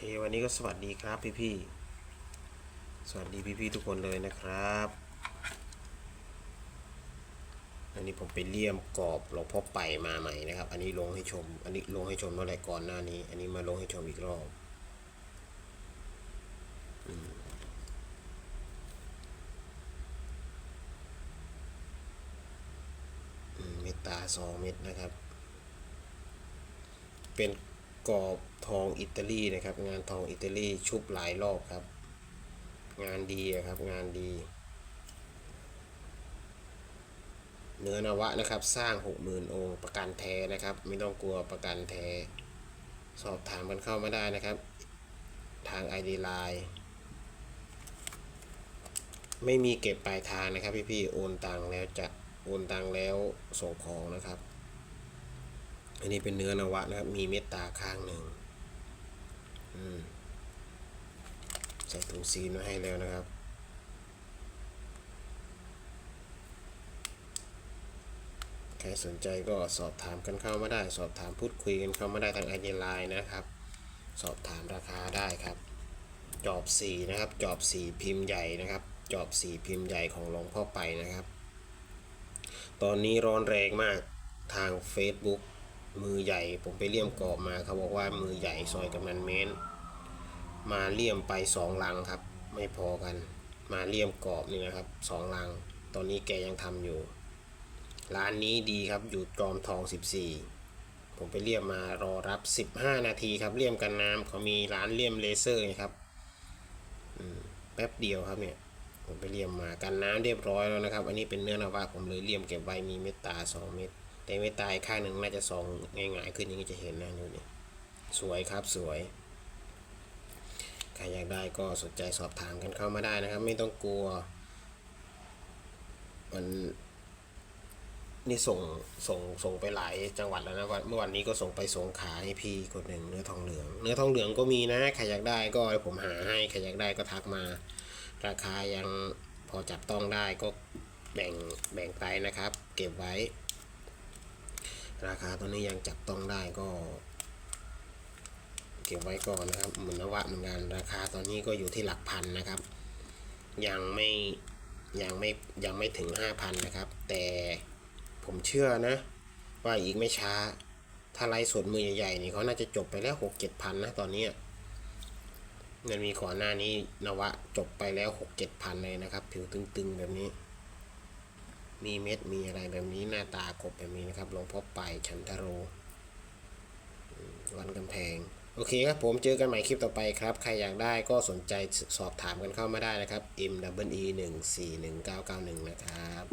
เควันนี้ก็สวัสดีครับพี่พี่ๆสวัสดีพี่พี่ๆทุกคนเลยนะครับ อันนี้ผมไปเลี่ยมกรอบหลวงพ่อไปมาใหม่นะครับ อันนี้ลงให้ชม อันนี้ลงให้ชมเมื่อไหร่ก่อนหน้านี้ อันนี้มาลงให้ชมอีกรอบอืมเมตตาสองเม็ดนะครับ เป็นกรอบ ทองอิตาลีนะครับ งานทองอิตาลีชุบหลายรอบครับ งานดีครับงานดี เนื้อนวะนะครับ สร้างหกหมื่นองค์ประกันแท้นะครับ ไม่ต้องกลัวประกันแท้ สอบถามกันเข้ามาได้นะครับ ทาง ID Line ไม่มีเก็บปลายทางนะครับ พี่ๆโอนตังแล้วจะโอนตังแล้วส่งของนะครับอันนี้เป็นเนื้อนวะนะครับ มีเม็ดตาข้างหนึ่ง ใส่ถุงซีนไว้ให้แล้วนะครับ ใครสนใจก็สอบถามกันเข้ามาได้ สอบถามพูดคุยกันเข้ามาได้ทางไอเดียไลน์นะครับ สอบถามราคาได้ครับ จอบสีนะครับ จอบสีพิมพ์ใหญ่นะครับ จอบสีพิมพ์ใหญ่ของหลวงพ่อไปนะครับ ตอนนี้ร้อนแรงมากทาง Facebook มือใหญ่ผมไปเลี่ยมกรอบมาเขาบอกว่ามือใหญ่ซอยกำนันเม้น มาเลี่ยมไปสองลังครับ ไม่พอกัน มาเลี่ยมกรอบนี่นะครับสองลัง ตอนนี้แกยังทำอยู่ ร้านนี้ดีครับอยู่จอมทอง 14 ผมไปเลี่ยมมารอรับ 15 นาทีครับเลี่ยมกันน้ำเขามีร้านเลี่ยมเลเซอร์ไงครับแป๊บเดียวครับเนี่ยผมไปเลี่ยมมากันน้ำเรียบร้อยแล้วนะครับ อันนี้เป็นเนื้อนาวะผมเลยเลี่ยมเก็บไว้มีเม็ดตา 2 เม็ดแต่เม็ดตาอีกข้างหนึ่งน่าจะสองง่ายๆขึ้นอย่างนี้จะเห็นนะดูนี่สวยครับสวย ใครอยากได้ก็สนใจสอบถามกันเข้ามาได้นะครับ ไม่ต้องกลัว มันนี่ส่งส่งส่งไปหลายจังหวัดแล้วนะวันเมื่อวันนี้ก็ส่งไปสงขลาให้พี่คนหนึ่งเนื้อทองเหลือง เนื้อทองเหลืองก็มีนะใครอยากได้ก็ให้ผมหาให้ใครอยากได้ก็ทักมา ราคายังพอจับต้องได้ก็แบ่งแบ่งไปนะครับ เก็บไว้ ราคาตอนนี้ยังจับต้องได้ก็ เก็บไว้ก่อนนะครับเหมือนนวะเหมือนกันราคาตอนนี้ก็อยู่ที่หลักพันนะครับ ยังไม่ยังไม่ยังไม่ถึงห้าพันนะครับ แต่ผมเชื่อนะ ว่าอีกไม่ช้า ถ้าไลฟ์สดมือใหญ่ๆนี่เขาน่าจะจบไปแล้วหกเจ็ดพันนะตอนนี้มันมีก่อนหน้านี้นวะจบไปแล้วหกเจ็ดพันเลยนะครับ ผิวตึงๆแบบนี้ มีเม็ดมีอะไรแบบนี้หน้าตากบแบบนี้นะครับหลวงพ่อไปชันทโรวันกำแพง โอเคครับผมเจอกันใหม่คลิปต่อไปครับ ใครอยากได้ก็สนใจสอบถามกันเข้ามาได้นะครับ m w e 1 4 1 9 9 1 นะครับ